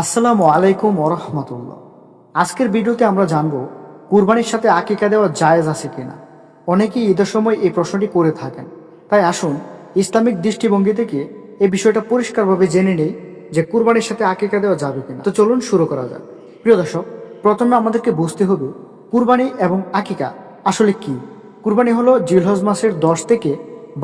আসসালামু আলাইকুম ওরহমতুল্লাহ আজকের ভিডিওতে আমরা জানব, কুরবানির সাথে আকিকা দেওয়া জায়েজ আছে কিনা। অনেকেই ঈদের সময় এই প্রশ্নটি করে থাকেন। তাই আসুন, ইসলামিক দৃষ্টিভঙ্গি থেকে এই বিষয়টা পরিষ্কারভাবে জেনে নেই যে কুরবানির সাথে আকিকা দেওয়া যাবে কিনা। তো চলুন শুরু করা যাক। প্রিয় দর্শক, প্রথমে আমাদেরকে বুঝতে হবে, কুরবানি এবং আকিকা আসলে কি? কুরবানি হলো জিলহজ মাসের দশ থেকে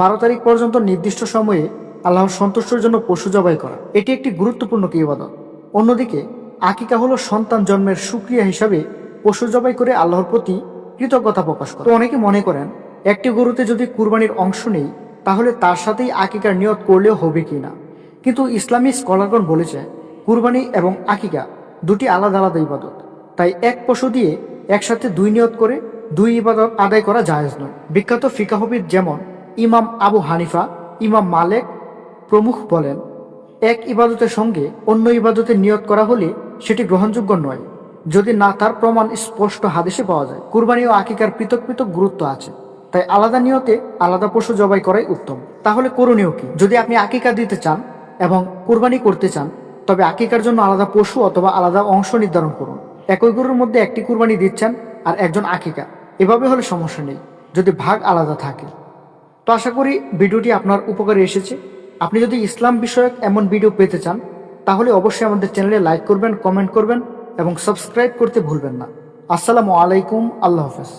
বারো তারিখ পর্যন্ত নির্দিষ্ট সময়ে আল্লাহর সন্তুষ্টর জন্য পশু জবাই করা। এটি একটি গুরুত্বপূর্ণ কি ইবাদত। অন্যদিকে, আকিকা হলো সন্তান জন্মের সুক্রিয়া হিসাবে পশু জবাই করে আল্লাহর প্রতি কৃতজ্ঞতা প্রকাশ করে। অনেকে মনে করেন, একটি গরুতে যদি কুরবানির অংশ নেই, তাহলে তার সাথেই আকিকার নিয়ত করলেও হবে কি না? কিন্তু ইসলামী স্কলারগণ বলেছে, কুরবানি এবং আকিকা দুটি আলাদা আলাদা ইবাদত। তাই এক পশু দিয়ে একসাথে দুই নিয়ত করে দুই ইবাদত আদায় করা জায়েজ নয়। বিখ্যাত ফিকাহবিদ যেমন ইমাম আবু হানিফা, ইমাম মালেক প্রমুখ বলেন এক ইবাদতের সঙ্গে অন্য ইবাদতের নিয়ত করা হলে সেটি গ্রহণযোগ্য নয়। যদি না, তার প্রমাণ স্পষ্ট হাদেশে পাওয়া যায়। কুরবানি ও আকিকার পৃথক পৃথক গুরুত্ব আছে। তাই আলাদা নিয়তে আলাদা পশু জবাই করাই উত্তম। তাহলে করণীয় কি? যদি আপনি আকিকা দিতে চান এবং কুরবানি করতে চান, তবে আকিকার জন্য আলাদা পশু অথবা আলাদা অংশ নির্ধারণ করুন। একই গরুর মধ্যে একটি কুরবানি দিচ্ছেন আর একজন আকিকা। এভাবে হলে সমস্যা নেই, যদি ভাগ আলাদা থাকে। তো আশা করি ভিডিওটি আপনার উপকারে এসেছে। আপনি যদি ইসলাম বিষয়ক এমন ভিডিও পেতে চান, তাহলে অবশ্যই আমাদের চ্যানেলে লাইক করবেন, কমেন্ট করবেন এবং সাবস্ক্রাইব করতে ভুলবেন না। আসসালামু আলাইকুম, আল্লাহ হাফেজ।